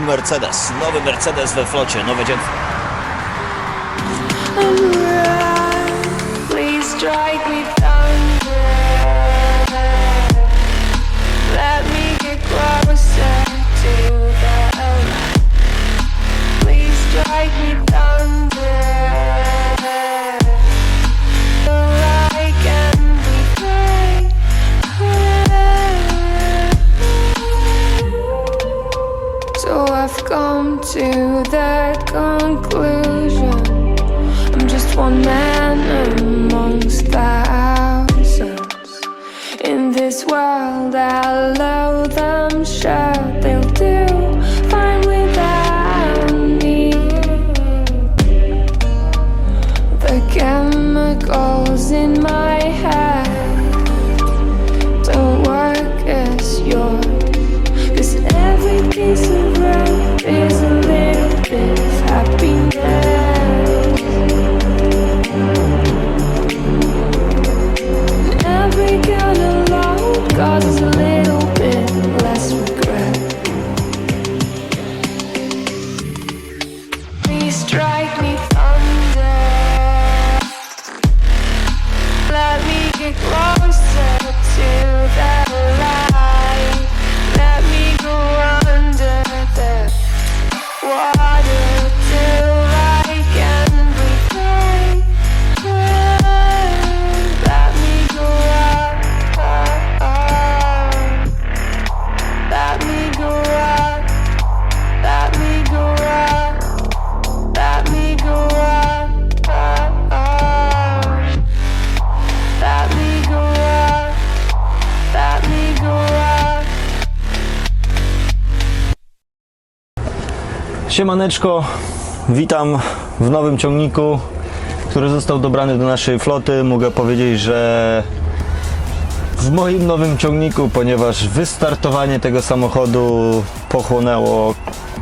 mój Mercedes, nowy Mercedes we flocie, nowe dziecko. Please strike me thunder. Let me get. Please strike me Siemaneczko, witam w nowym ciągniku, który został dobrany do naszej floty. Mogę powiedzieć, że w moim nowym ciągniku, ponieważ wystartowanie tego samochodu pochłonęło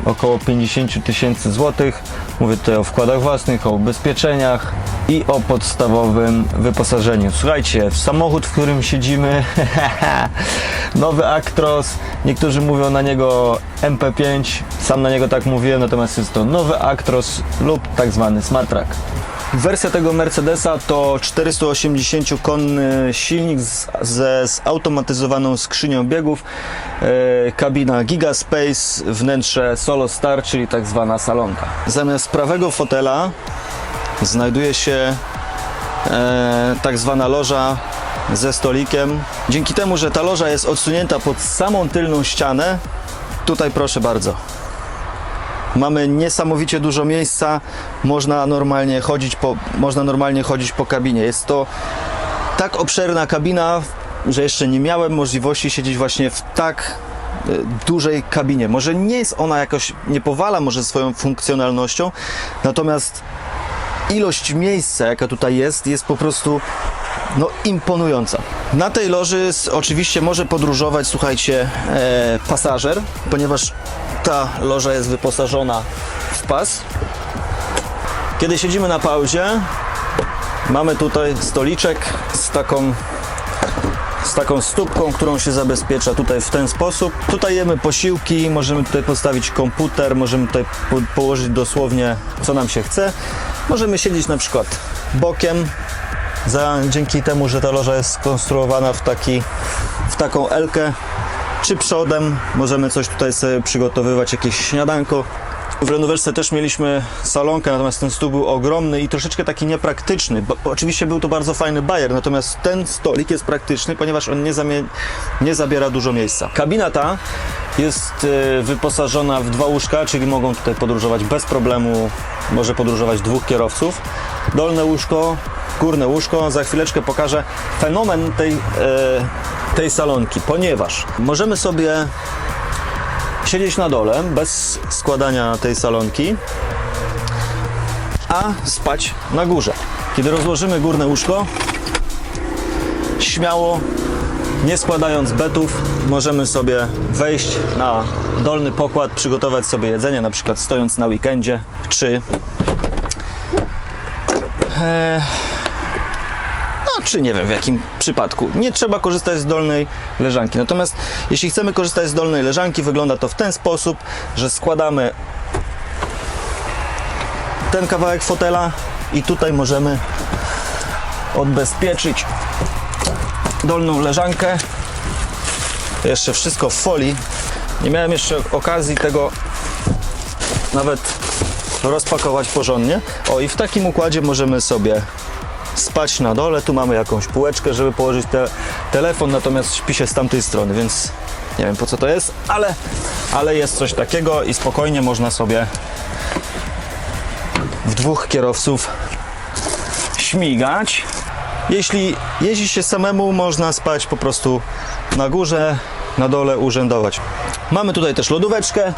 około 50 tysięcy złotych. Mówię tutaj o wkładach własnych, o ubezpieczeniach i o podstawowym wyposażeniu. Słuchajcie, w samochód, w którym siedzimy, nowy Actros, niektórzy mówią na niego MP5, sam na niego tak mówiłem, natomiast jest to nowy Actros lub tak zwany Smart Track. Wersja tego Mercedesa to 480-konny silnik z, ze zautomatyzowaną skrzynią biegów, e, kabina Gigaspace, wnętrze Solo Star, czyli tak zwana salonka. Zamiast prawego fotela znajduje się e, tak zwana loża ze stolikiem. Dzięki temu, że ta loża jest odsunięta pod samą tylną ścianę, tutaj proszę bardzo, Mamy niesamowicie dużo miejsca, można normalnie chodzić po, można normalnie chodzić po kabinie. Jest to tak obszerna kabina, że jeszcze nie miałem możliwości siedzieć właśnie w tak e, dużej kabinie. Może nie jest ona jakoś, nie powala może swoją funkcjonalnością, natomiast ilość miejsca, jaka tutaj jest, jest po prostu no, imponująca. Na tej loży oczywiście może podróżować, słuchajcie, e, pasażer, ponieważ ta loża jest wyposażona w pas. Kiedy siedzimy na pauzie, mamy tutaj stoliczek z taką z taką stópką, którą się zabezpiecza tutaj w ten sposób. Tutaj jemy posiłki, możemy tutaj postawić komputer, możemy tutaj po, położyć dosłownie co nam się chce. Możemy siedzieć na przykład bokiem, za, dzięki temu, że ta loża jest skonstruowana w, taki, w taką elkę, czy przodem. Możemy coś tutaj sobie przygotowywać, jakieś śniadanko. W renowerce też mieliśmy salonkę, natomiast ten stół był ogromny i troszeczkę taki niepraktyczny. Bo, oczywiście był to bardzo fajny bajer, natomiast ten stolik jest praktyczny, ponieważ on nie, nie zabiera dużo miejsca. Kabina ta jest e, wyposażona w dwa łóżka, czyli mogą tutaj podróżować bez problemu, może podróżować dwóch kierowców. Dolne łóżko, górne łóżko. Za chwileczkę pokażę fenomen tej, e, tej salonki, ponieważ możemy sobie siedzieć na dole bez składania tej salonki. a spać na górze. Kiedy rozłożymy górne łóżko, śmiało, nie składając betów, możemy sobie wejść na dolny pokład, przygotować sobie jedzenie, na przykład stojąc na weekendzie, czy e, czy nie wiem w jakim przypadku. Nie trzeba korzystać z dolnej leżanki. Natomiast jeśli chcemy korzystać z dolnej leżanki, wygląda to w ten sposób, że składamy ten kawałek fotela i tutaj możemy odbezpieczyć dolną leżankę. Jeszcze wszystko w folii. Nie miałem jeszcze okazji tego nawet rozpakować porządnie. O i w takim układzie możemy sobie spać na dole. Tu mamy jakąś półeczkę, żeby położyć te, telefon, natomiast śpi się z tamtej strony, więc nie wiem po co to jest, ale, ale jest coś takiego i spokojnie można sobie w dwóch kierowców śmigać. Jeśli jeździ się samemu, można spać po prostu na górze, na dole urzędować. Mamy tutaj też lodóweczkę. E,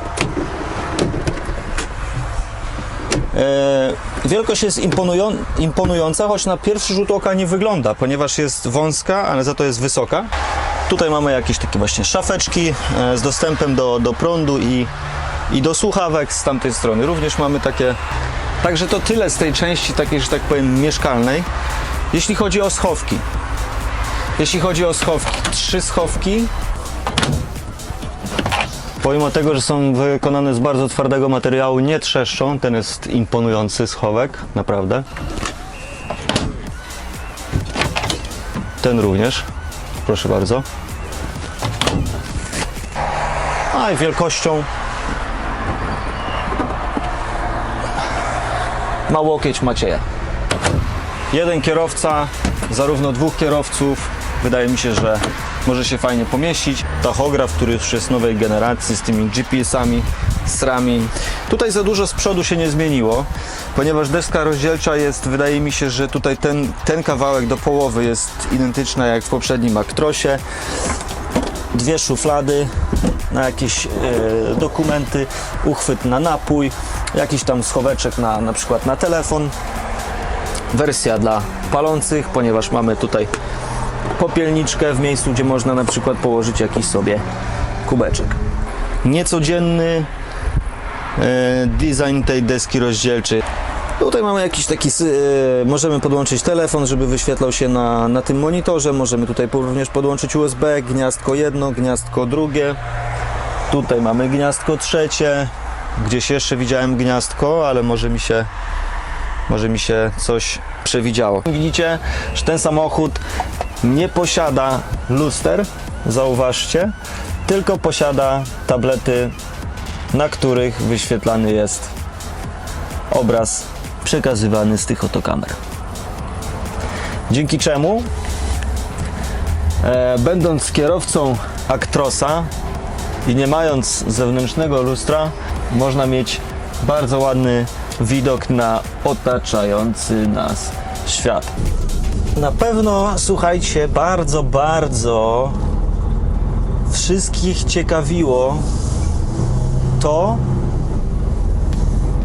Wielkość jest imponują, imponująca, choć na pierwszy rzut oka nie wygląda, ponieważ jest wąska, ale za to jest wysoka. Tutaj mamy jakieś takie właśnie szafeczki e, z dostępem do, do prądu i, i do słuchawek z tamtej strony. Również mamy takie. Także to tyle z tej części takiej, że tak powiem, mieszkalnej. Jeśli chodzi o schowki. Jeśli chodzi o schowki, trzy schowki. Pomimo tego, że są wykonane z bardzo twardego materiału, nie trzeszczą. Ten jest imponujący schowek, naprawdę. Ten również. Proszę bardzo. A i wielkością ma łokieć Macieja. Jeden kierowca, zarówno dwóch kierowców. Wydaje mi się, że może się fajnie pomieścić. Tachograf, który już jest nowej generacji z tymi GPS-ami, strami. Tutaj za dużo z przodu się nie zmieniło, ponieważ deska rozdzielcza jest, wydaje mi się, że tutaj ten, ten kawałek do połowy jest identyczna jak w poprzednim Actrosie. Dwie szuflady na jakieś e, dokumenty, uchwyt na napój, jakiś tam schoweczek na, na przykład na telefon wersja dla palących, ponieważ mamy tutaj popielniczkę w miejscu, gdzie można na przykład położyć jakiś sobie kubeczek. Niecodzienny e, design tej deski rozdzielczej. Tutaj mamy jakiś taki, e, możemy podłączyć telefon, żeby wyświetlał się na, na tym monitorze. Możemy tutaj również podłączyć USB, gniazdko jedno, gniazdko drugie. Tutaj mamy gniazdko trzecie. Gdzieś jeszcze widziałem gniazdko, ale może mi się może mi się coś przewidziało. Widzicie, że ten samochód nie posiada luster, zauważcie, tylko posiada tablety, na których wyświetlany jest obraz przekazywany z tych oto kamer. Dzięki czemu, e, będąc kierowcą Actrosa i nie mając zewnętrznego lustra, można mieć bardzo ładny widok na otaczający nas świat. Na pewno, słuchajcie, bardzo, bardzo wszystkich ciekawiło to,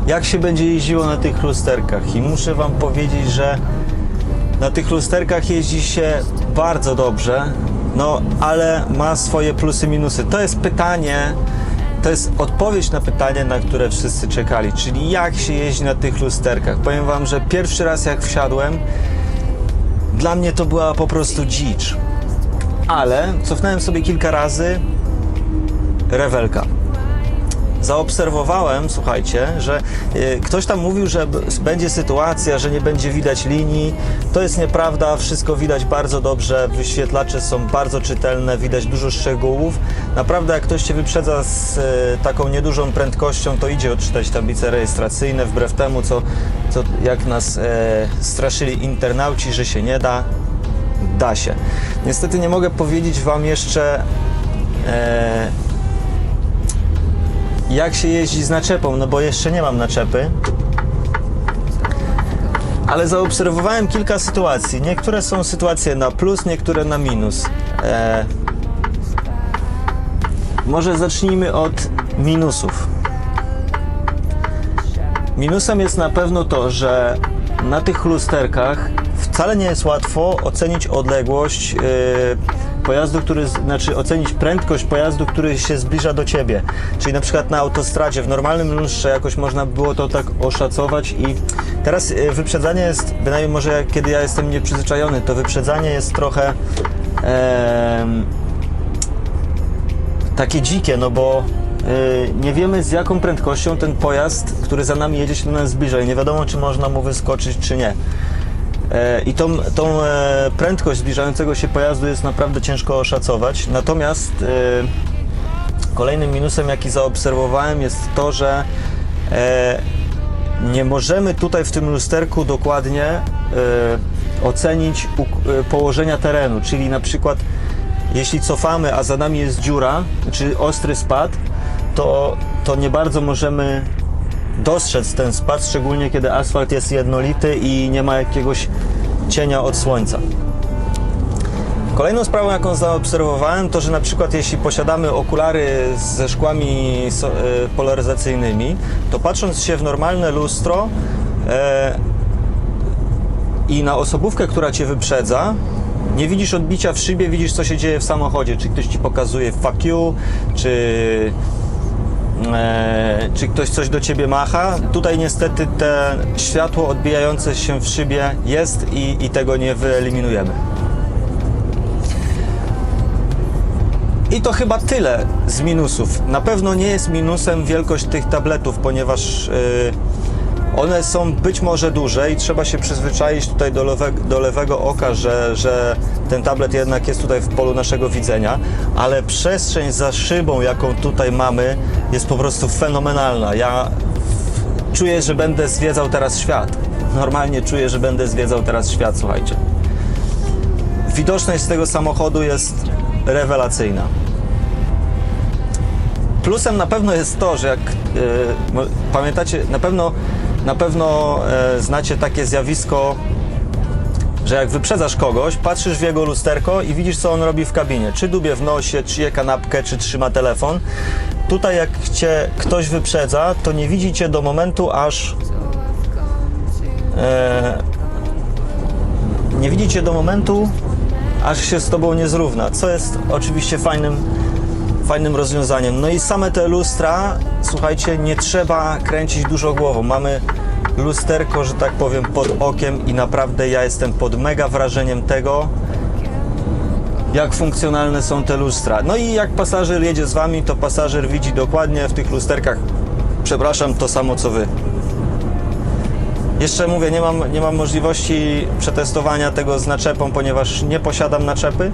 jak się będzie jeździło na tych lusterkach. I muszę Wam powiedzieć, że na tych lusterkach jeździ się bardzo dobrze, no ale ma swoje plusy, minusy. To jest pytanie, to jest odpowiedź na pytanie, na które wszyscy czekali, czyli jak się jeździ na tych lusterkach. Powiem Wam, że pierwszy raz jak wsiadłem, dla mnie to była po prostu dzicz. Ale cofnąłem sobie kilka razy, rewelka zaobserwowałem, słuchajcie, że y, ktoś tam mówił, że będzie sytuacja, że nie będzie widać linii. To jest nieprawda, wszystko widać bardzo dobrze, wyświetlacze są bardzo czytelne, widać dużo szczegółów. Naprawdę, jak ktoś cię wyprzedza z y, taką niedużą prędkością, to idzie odczytać tablice rejestracyjne, wbrew temu, co, co jak nas e, straszyli internauci, że się nie da. Da się. Niestety nie mogę powiedzieć Wam jeszcze. E, jak się jeździ z naczepą, no bo jeszcze nie mam naczepy. Ale zaobserwowałem kilka sytuacji. Niektóre są sytuacje na plus, niektóre na minus. E... Może zacznijmy od minusów. Minusem jest na pewno to, że na tych lusterkach wcale nie jest łatwo ocenić odległość yy, pojazdu, który, znaczy ocenić prędkość pojazdu, który się zbliża do ciebie. Czyli na przykład na autostradzie w normalnym lustrze jakoś można było to tak oszacować i teraz yy, wyprzedzanie jest, bynajmniej może kiedy ja jestem nieprzyzwyczajony, to wyprzedzanie jest trochę takie dzikie, no bo y, nie wiemy z jaką prędkością ten pojazd, który za nami jedzie, się do nas zbliża i nie wiadomo, czy można mu wyskoczyć, czy nie. E, I tą, tą e, prędkość zbliżającego się pojazdu jest naprawdę ciężko oszacować. Natomiast e, kolejnym minusem, jaki zaobserwowałem, jest to, że e, nie możemy tutaj w tym lusterku dokładnie e, ocenić położenia terenu, czyli na przykład jeśli cofamy, a za nami jest dziura, czy ostry spad, to, to nie bardzo możemy dostrzec ten spad, szczególnie kiedy asfalt jest jednolity i nie ma jakiegoś cienia od słońca. Kolejną sprawą, jaką zaobserwowałem, to że na przykład jeśli posiadamy okulary ze szkłami e, polaryzacyjnymi, to patrząc się w normalne lustro e, i na osobówkę, która cię wyprzedza, nie widzisz odbicia w szybie, widzisz co się dzieje w samochodzie. Czy ktoś ci pokazuje fuck you, czy, czy ktoś coś do ciebie macha. Tutaj niestety te światło odbijające się w szybie jest i, i tego nie wyeliminujemy. I to chyba tyle z minusów. Na pewno nie jest minusem wielkość tych tabletów, ponieważ y, one są być może duże i trzeba się przyzwyczaić tutaj do, lewe, do lewego oka, że, że ten tablet jednak jest tutaj w polu naszego widzenia, ale przestrzeń za szybą, jaką tutaj mamy, jest po prostu fenomenalna. Ja czuję, że będę zwiedzał teraz świat. Normalnie czuję, że będę zwiedzał teraz świat, słuchajcie. Widoczność z tego samochodu jest rewelacyjna. Plusem na pewno jest to, że jak mo- pamiętacie, na pewno, na pewno e, znacie takie zjawisko, że jak wyprzedzasz kogoś, patrzysz w jego lusterko i widzisz, co on robi w kabinie. Czy dubie w nosie, czy je kanapkę, czy trzyma telefon. Tutaj jak cię ktoś wyprzedza, to nie widzi cię do momentu, aż e, nie widzicie do momentu, aż się z tobą nie zrówna, co jest oczywiście fajnym, fajnym rozwiązaniem. No i same te lustra, słuchajcie, nie trzeba kręcić dużo głową. Mamy lusterko, że tak powiem, pod okiem i naprawdę ja jestem pod mega wrażeniem tego, jak funkcjonalne są te lustra. No i jak pasażer jedzie z wami, to pasażer widzi dokładnie w tych lusterkach, przepraszam, to samo co wy. Jeszcze mówię, nie mam, nie mam możliwości przetestowania tego z naczepą, ponieważ nie posiadam naczepy.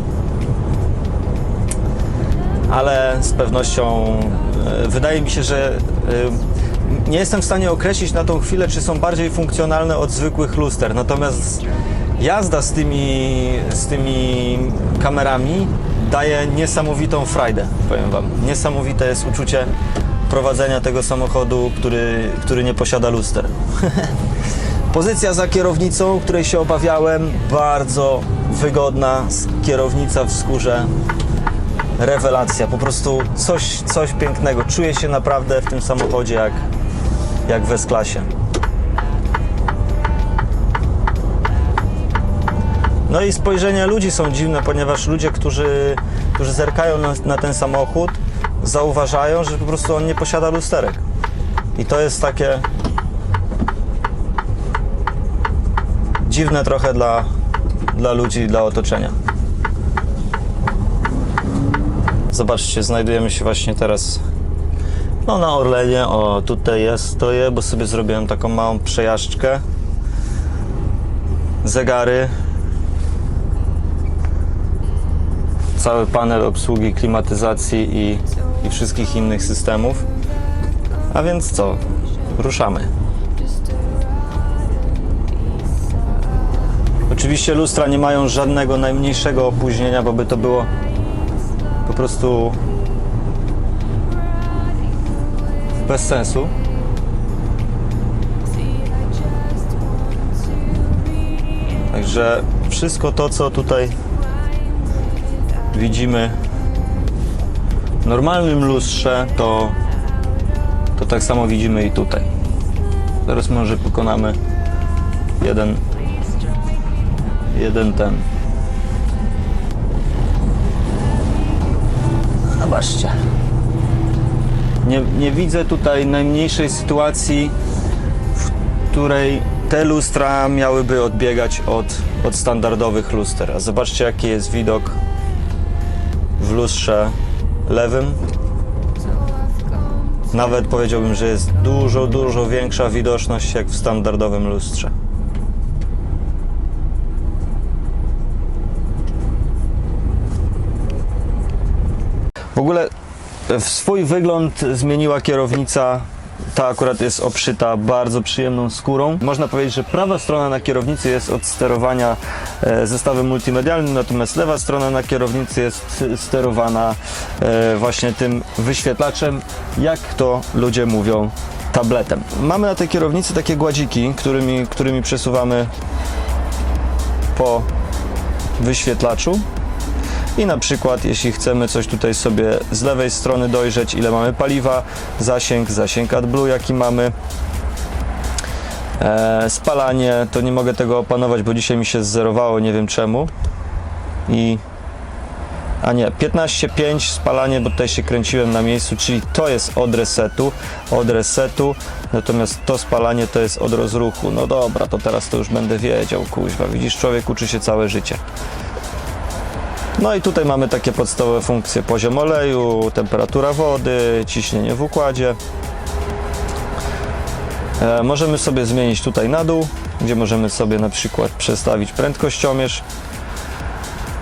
Ale z pewnością e, wydaje mi się, że e, nie jestem w stanie określić na tą chwilę, czy są bardziej funkcjonalne od zwykłych luster. Natomiast jazda z tymi, z tymi kamerami daje niesamowitą frajdę, powiem Wam. Niesamowite jest uczucie prowadzenia tego samochodu, który, który nie posiada luster. Pozycja za kierownicą, której się obawiałem, bardzo wygodna, kierownica w skórze, rewelacja, po prostu coś, coś pięknego. Czuję się naprawdę w tym samochodzie jak, jak w S-klasie. No i spojrzenia ludzi są dziwne, ponieważ ludzie, którzy, którzy zerkają na, na ten samochód, zauważają, że po prostu on nie posiada lusterek. I to jest takie dziwne trochę dla, dla ludzi, dla otoczenia. Zobaczcie, znajdujemy się właśnie teraz no, na Orlenie. O, tutaj ja stoję, bo sobie zrobiłem taką małą przejażdżkę. Zegary. Cały panel obsługi klimatyzacji i, i wszystkich innych systemów. A więc co? Ruszamy. Oczywiście lustra nie mają żadnego najmniejszego opóźnienia, bo by to było prostu bez sensu. Także wszystko to, co tutaj widzimy w normalnym lustrze, to, to tak samo widzimy i tutaj. Zaraz może pokonamy jeden, jeden ten. Zobaczcie. Nie, nie widzę tutaj najmniejszej sytuacji, w której te lustra miałyby odbiegać od, od standardowych luster. A zobaczcie, jaki jest widok w lustrze lewym. Nawet powiedziałbym, że jest dużo, dużo większa widoczność jak w standardowym lustrze. W ogóle w swój wygląd zmieniła kierownica. Ta akurat jest obszyta bardzo przyjemną skórą. Można powiedzieć, że prawa strona na kierownicy jest od sterowania e, zestawem multimedialnym, natomiast lewa strona na kierownicy jest sterowana e, właśnie tym wyświetlaczem, jak to ludzie mówią, tabletem. Mamy na tej kierownicy takie gładziki, którymi, którymi przesuwamy po wyświetlaczu. I na przykład, jeśli chcemy coś tutaj sobie z lewej strony dojrzeć, ile mamy paliwa, zasięg, zasięg AdBlue jaki mamy, e, spalanie, to nie mogę tego opanować, bo dzisiaj mi się zerowało, nie wiem czemu. I a nie, 15.5 spalanie, bo tutaj się kręciłem na miejscu, czyli to jest od resetu, od resetu, natomiast to spalanie to jest od rozruchu. No dobra, to teraz to już będę wiedział, kuźwa, widzisz, człowiek uczy się całe życie. No i tutaj mamy takie podstawowe funkcje: poziom oleju, temperatura wody, ciśnienie w układzie. E, możemy sobie zmienić tutaj na dół, gdzie możemy sobie na przykład przestawić prędkościomierz.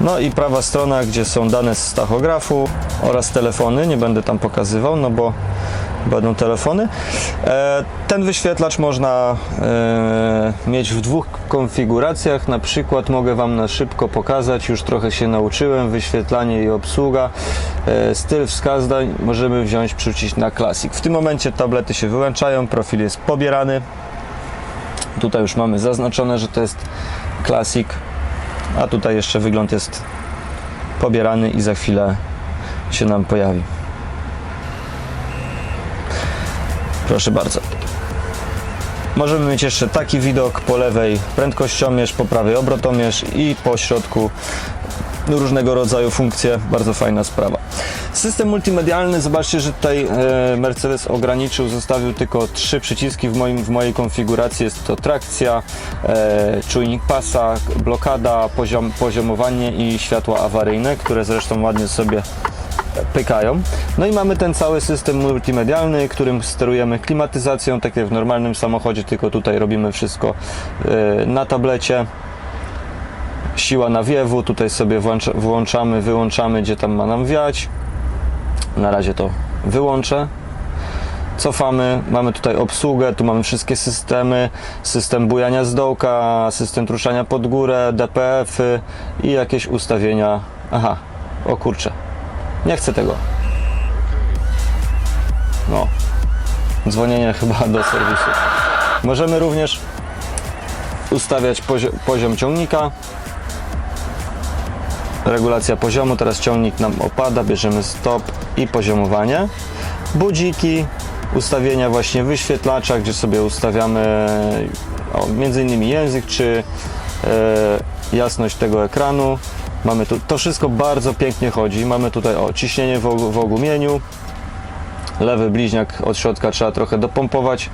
No i prawa strona, gdzie są dane z tachografu oraz telefony. Nie będę tam pokazywał, no bo będą telefony. E, Ten wyświetlacz można e, mieć w dwóch konfiguracjach. Na przykład mogę Wam na szybko pokazać, już trochę się nauczyłem, wyświetlanie i obsługa. E, Styl wskazań możemy wziąć, przerzucić na Classic. W tym momencie tablety się wyłączają, profil jest pobierany. Tutaj już mamy zaznaczone, że to jest Classic, a tutaj jeszcze wygląd jest pobierany i za chwilę się nam pojawi. Proszę bardzo. Możemy mieć jeszcze taki widok po lewej prędkościomierz, po prawej obrotomierz i po środku różnego rodzaju funkcje. Bardzo fajna sprawa. System multimedialny, zobaczcie, że tutaj e, Mercedes ograniczył, zostawił tylko trzy przyciski w, moim, w mojej konfiguracji. Jest to trakcja, e, czujnik pasa, blokada, poziom, poziomowanie i światła awaryjne, które zresztą ładnie sobie pykają. No i mamy ten cały system multimedialny, którym sterujemy klimatyzacją, tak jak w normalnym samochodzie, tylko tutaj robimy wszystko e, na tablecie. Siła nawiewu, tutaj sobie włącza, włączamy, wyłączamy, gdzie tam ma nam wiać. Na razie to wyłączę. Cofamy, mamy tutaj obsługę, tu mamy wszystkie systemy, system bujania z dołka, system truszania pod górę, DPF-y i jakieś ustawienia. Aha, o kurczę, nie chcę tego. No, dzwonienie chyba do serwisu. Możemy również ustawiać pozio- poziom ciągnika. Regulacja poziomu, teraz ciągnik nam opada, bierzemy stop i poziomowanie. Budziki, ustawienia właśnie wyświetlacza, gdzie sobie ustawiamy o, między innymi język czy e, jasność tego ekranu. Mamy tu, to wszystko bardzo pięknie chodzi. Mamy tutaj o ciśnienie w, w ogumieniu. Lewy bliźniak od środka trzeba trochę dopompować.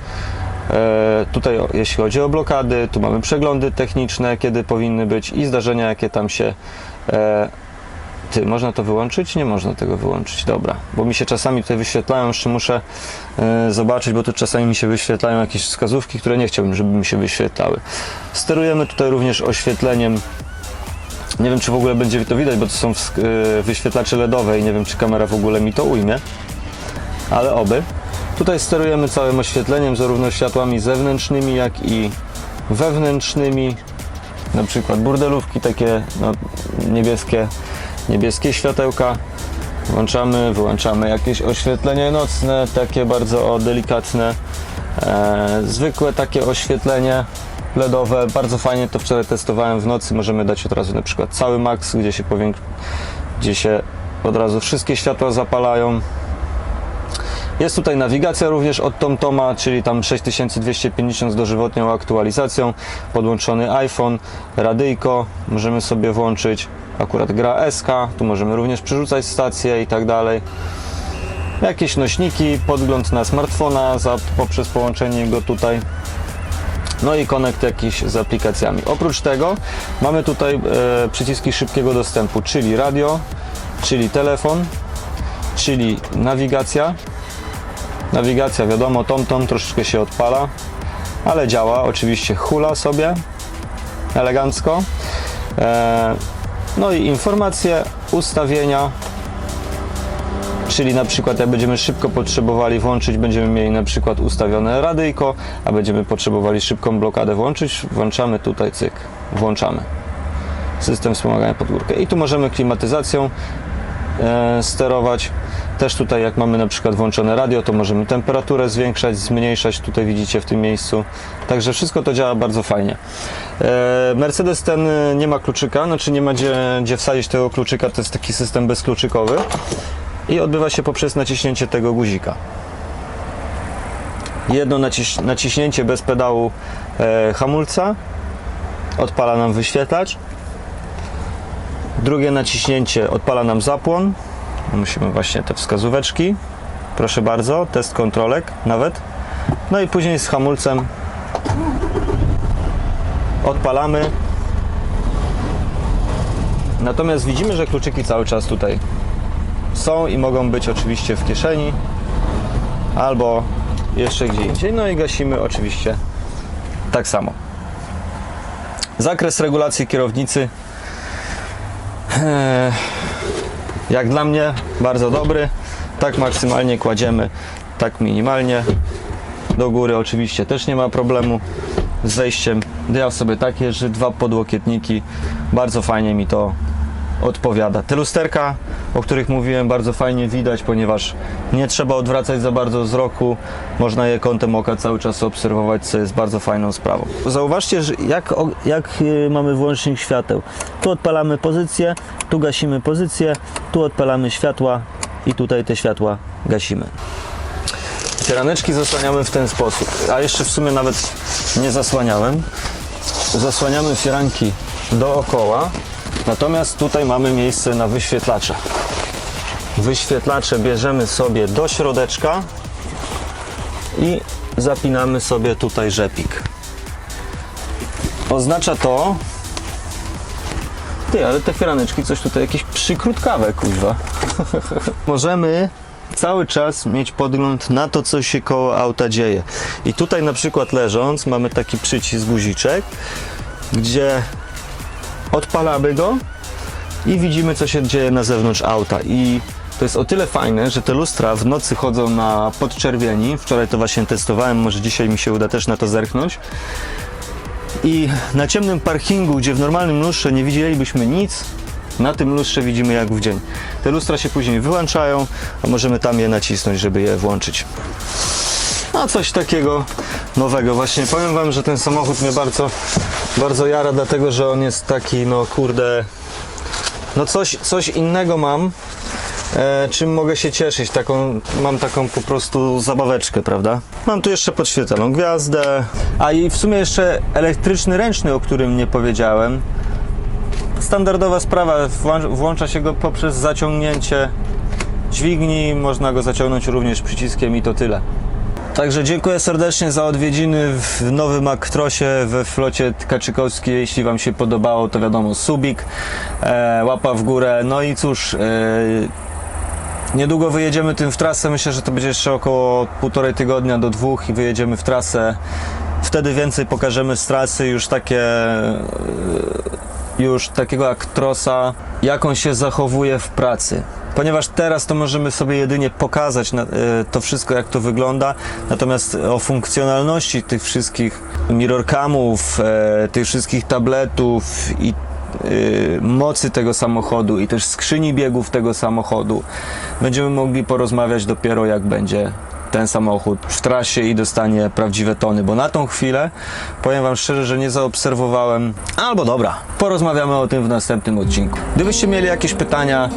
E, tutaj jeśli chodzi o blokady, tu mamy przeglądy techniczne, kiedy powinny być i zdarzenia, jakie tam się e, ty, można to wyłączyć? Nie można tego wyłączyć. Dobra, bo mi się czasami tutaj wyświetlają, jeszcze muszę e, zobaczyć, bo tu czasami mi się wyświetlają jakieś wskazówki, które nie chciałbym, żeby mi się wyświetlały. Sterujemy tutaj również oświetleniem. Nie wiem, czy w ogóle będzie to widać, bo to są e, wyświetlacze LEDowe i nie wiem, czy kamera w ogóle mi to ujmie, ale oby. Tutaj sterujemy całym oświetleniem, zarówno światłami zewnętrznymi, jak i wewnętrznymi na przykład burdelówki takie no, niebieskie, niebieskie światełka. Włączamy, wyłączamy jakieś oświetlenie nocne, takie bardzo delikatne. E, zwykłe takie oświetlenie LEDowe, bardzo fajnie to wczoraj testowałem w nocy. Możemy dać od razu na przykład cały max, gdzie się powięk- gdzie się od razu wszystkie światła zapalają. Jest tutaj nawigacja również od TomToma, czyli tam 6250 z dożywotnią aktualizacją, podłączony iPhone, radyjko, możemy sobie włączyć akurat gra SK, tu możemy również przerzucać stacje i tak dalej. Jakieś nośniki, podgląd na smartfona za, poprzez połączenie go tutaj. No i konekt jakiś z aplikacjami. Oprócz tego mamy tutaj e, przyciski szybkiego dostępu, czyli radio, czyli telefon, czyli nawigacja. Nawigacja wiadomo, TomTom troszeczkę się odpala, ale działa. Oczywiście hula sobie elegancko. E, no i informacje, ustawienia, Czyli na przykład jak będziemy szybko potrzebowali włączyć, będziemy mieli na przykład ustawione radyjko, a będziemy potrzebowali szybką blokadę włączyć, włączamy tutaj cyk, włączamy. System wspomagania pod górkę. I tu możemy klimatyzacją e, sterować. Też tutaj jak mamy na przykład włączone radio, to możemy temperaturę zwiększać, zmniejszać, tutaj widzicie w tym miejscu. Także wszystko to działa bardzo fajnie. E, Mercedes ten e, nie ma kluczyka, znaczy nie ma gdzie, gdzie wsadzić tego kluczyka, to jest taki system bezkluczykowy i odbywa się poprzez naciśnięcie tego guzika. Jedno naciś naciśnięcie bez pedału e, hamulca odpala nam wyświetlacz. Drugie naciśnięcie odpala nam zapłon. Musimy właśnie te wskazóweczki. Proszę bardzo, test kontrolek nawet. No i później z hamulcem odpalamy. Natomiast widzimy, że kluczyki cały czas tutaj są i mogą być oczywiście w kieszeni albo jeszcze gdzie indziej. No i gasimy oczywiście tak samo. Zakres regulacji kierownicy e, jak dla mnie bardzo dobry. Tak maksymalnie kładziemy, tak minimalnie. Do góry oczywiście też nie ma problemu z zejściem. Ja sobie takie, że dwa podłokietniki. Bardzo fajnie mi to odpowiada. Te lusterka, o których mówiłem, bardzo fajnie widać, ponieważ nie trzeba odwracać za bardzo wzroku. Można je kątem oka cały czas obserwować, co jest bardzo fajną sprawą. Zauważcie, jak, jak y, mamy włącznik świateł. Tu odpalamy pozycję, tu gasimy pozycję, tu odpalamy światła i tutaj te światła gasimy. Fieraneczki zasłaniamy w ten sposób, a jeszcze w sumie nawet nie zasłaniałem. Zasłaniamy firanki dookoła, natomiast tutaj mamy miejsce na wyświetlacze. Wyświetlacze bierzemy sobie do środeczka i zapinamy sobie tutaj rzepik. Oznacza to... Ty, ale te firaneczki coś tutaj jakieś przykrótkawe, kuźwa. Możemy cały czas mieć podgląd na to, co się koło auta dzieje. I tutaj na przykład leżąc mamy taki przycisk guziczek, gdzie odpalamy go i widzimy, co się dzieje na zewnątrz auta. I to jest o tyle fajne, że te lustra w nocy chodzą na podczerwieni. Wczoraj to właśnie testowałem, może dzisiaj mi się uda też na to zerknąć. I na ciemnym parkingu, gdzie w normalnym lustrze nie widzielibyśmy nic, na tym lustrze widzimy jak w dzień. Te lustra się później wyłączają, a możemy tam je nacisnąć, żeby je włączyć. A coś takiego nowego. Właśnie powiem Wam, że ten samochód mnie bardzo, bardzo jara, dlatego że on jest taki, no kurde, no coś, coś innego mam, e, czym mogę się cieszyć. Taką, mam taką po prostu zabaweczkę, prawda? Mam tu jeszcze podświetloną gwiazdę, a i w sumie jeszcze elektryczny ręczny, o którym nie powiedziałem. Standardowa sprawa, włą- włącza się go poprzez zaciągnięcie dźwigni, można go zaciągnąć również przyciskiem i to tyle. Także dziękuję serdecznie za odwiedziny w nowym Aktrosie we flocie Tkaczykowskiej. Jeśli Wam się podobało, to wiadomo, subik, e, łapa w górę. No i cóż, e, niedługo wyjedziemy tym w trasę. Myślę, że to będzie jeszcze około półtorej tygodnia do dwóch i wyjedziemy w trasę. Wtedy więcej pokażemy z trasy już takie e, już takiego aktrosa, jak on się zachowuje w pracy. Ponieważ teraz to możemy sobie jedynie pokazać e, to wszystko, jak to wygląda, natomiast o funkcjonalności tych wszystkich mirrorcamów, e, tych wszystkich tabletów i Y, mocy tego samochodu i też skrzyni biegów tego samochodu. Będziemy mogli porozmawiać dopiero jak będzie ten samochód w trasie i dostanie prawdziwe tony, bo na tą chwilę powiem Wam szczerze, że nie zaobserwowałem. Albo dobra, porozmawiamy o tym w następnym odcinku. Gdybyście mieli jakieś pytania,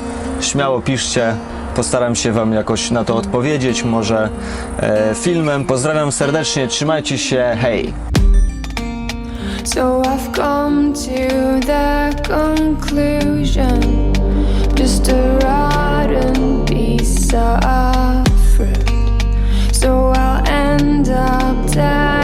śmiało piszcie. Postaram się Wam jakoś na to odpowiedzieć, może e, filmem. Pozdrawiam serdecznie, trzymajcie się, hej! So I've come to the conclusion just a rotten piece of fruit. So I'll end up dead.